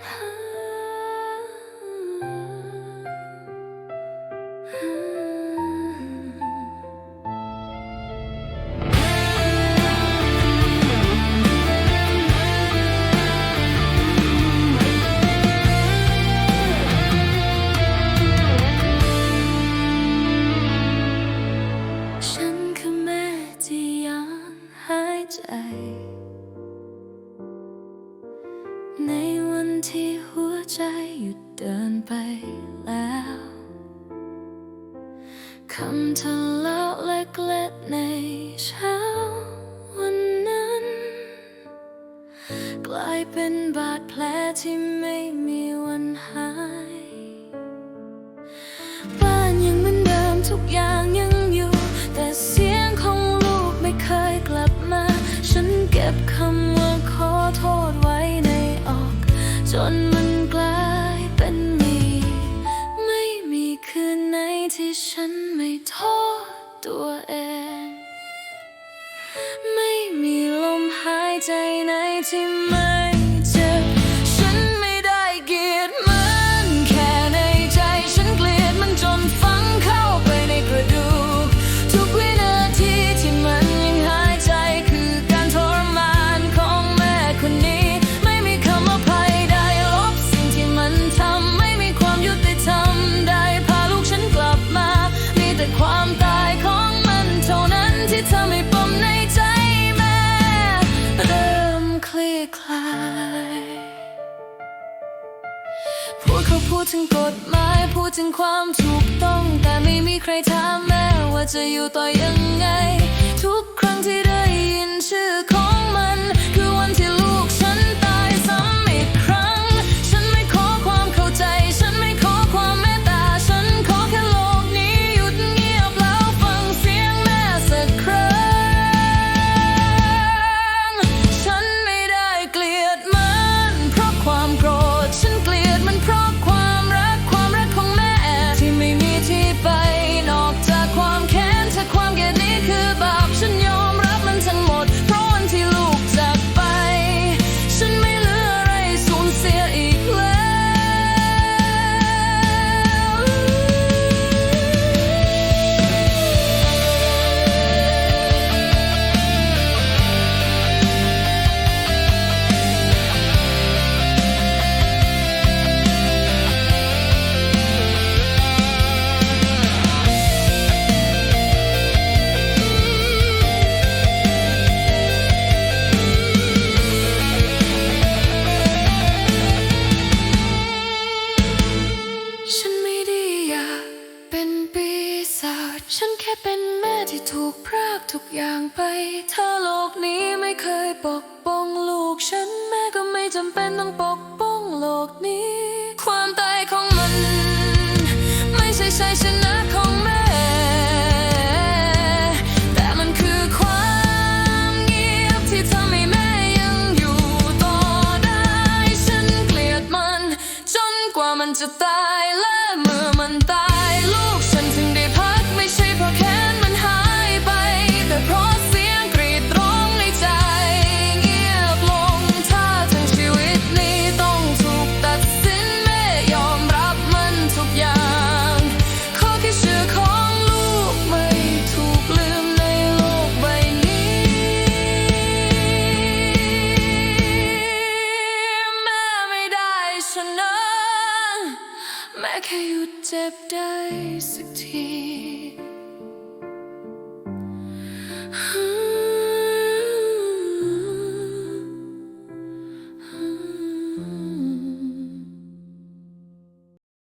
啊。ที่หัวใจหยุดเดินไปแล้วคำทะเลาะเล็กๆในเช้าวันนั้น กลายเป็นบาดแผลที่ไม่มีวันหาย บ้านยังเหมือนเดิมทุกอย่างยัง ที่ฉันไม่โทษตัวเอง ไม่มีลมหายใจไหนที่ไม่ คลาย พูดเขาพูดถึงกฎหมาย พูดถึงความถูกต้อง แต่ไม่มีใครถามแม่ว่าจะอยู่ต่อยังไง ทุกครั้งที่ได้ยินชื่อ เก ฉันแค่เป็นแม่ที่ถูกพรากทุกอย่างไป ถ้าโลกนี้ไม่เคยปกป้องลูก ฉันแม่ก็ไม่จำเป็นต้องปกป้องโลกนี้ ความตายของมัน ไม่ใช่ชัยชนะของแม่ แต่มันคือความเงียบที่ทำให้แม่ยังอยู่ต่อได้ ฉันเกลียดมัน จนกว่ามันจะตาย แม้แค่หยุดเจ็บได้สักที